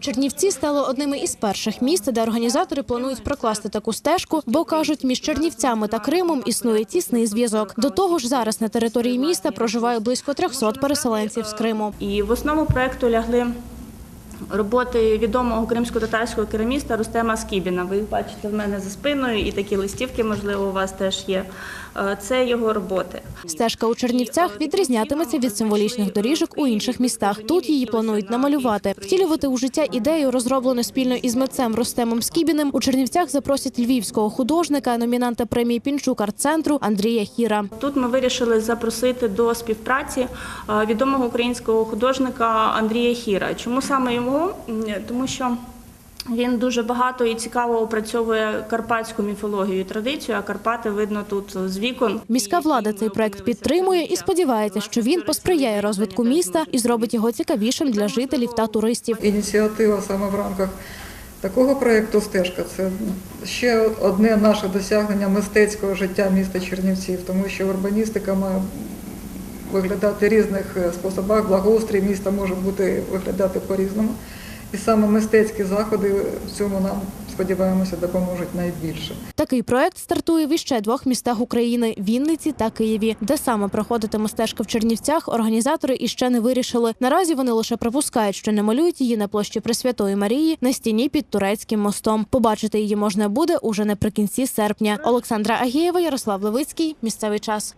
Чернівці стали одними із перших міст, де організатори планують прокласти таку стежку, бо кажуть, між Чернівцями та Кримом існує тісний зв'язок. До того ж, зараз на території міста проживає близько 300 переселенців з Криму. І в основу проекту лягли роботи відомого кримсько-татарського кераміста Рустема Скібіна. Ви бачите в мене за спиною, і такі листівки, можливо, у вас теж є. Е, Це його роботи. Стежка у Чернівцях відрізнятиметься від символічних доріжок у інших містах. Тут її планують намалювати. Втілювати у життя ідею, розроблену спільно із митцем Рустемом Скібіним. У Чернівцях запросять львівського художника, номінанта премії Пінчук арт-центру Андрія Хіра. Тут ми вирішили запросити до співпраці е, відомого українського художника Андрія Хіра. Чому саме його? Тому що він дуже багато і цікаво опрацьовує карпатську міфологію і традицію, а Карпати видно тут з вікон. Міська влада цей проект підтримує і сподівається, що він посприяє розвитку міста і зробить його цікавішим для жителів та туристів. Ініціатива саме в рамках такого проєкту стежка це ще одне наше досягнення мистецького життя міста Чернівців, тому що урбаністика має виглядати різних е, способах, благоустрій міста може бути виглядати по-різному. І саме мистецькі заходи в цьому нам сподіваємося допоможуть найбільше. Такий проект стартує в іще двох містах України Вінниці та Києві, де саме проходитиме стежка в Чернівцях. Організатори іще не вирішили. Наразі вони лише припускають, що не малюють її на площі Пресвятої Марії на стіні під турецьким мостом. Побачити її можна буде уже наприкінці серпня. Олександра Агієва, Ярослав Левицький. Місцевий час.